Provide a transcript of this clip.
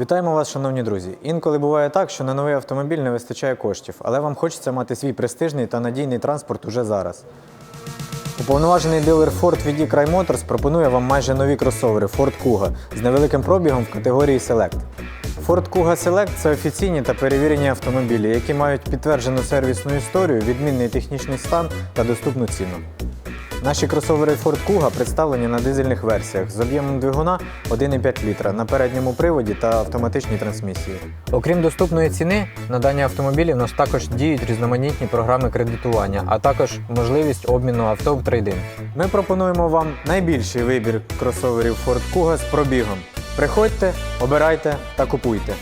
Вітаємо вас, шановні друзі. Інколи буває так, що на новий автомобіль не вистачає коштів, але вам хочеться мати свій престижний та надійний транспорт уже зараз. Уповноважений дилер Ford VD Cry Motors пропонує вам майже нові кросовери Ford Kuga з невеликим пробігом в категорії Select. Ford Kuga Select це офіційні та перевірені автомобілі, які мають підтверджену сервісну історію, відмінний технічний стан та доступну ціну. Наші кросовери Ford Kuga представлені на дизельних версіях з об'ємом двигуна 1,5 літра на передньому приводі та автоматичній трансмісії. Окрім доступної ціни, на дані автомобілі в нас також діють різноманітні програми кредитування, а також можливість обміну авто в трейдин. Ми пропонуємо вам найбільший вибір кросоверів Ford Kuga з пробігом. Приходьте, обирайте та купуйте.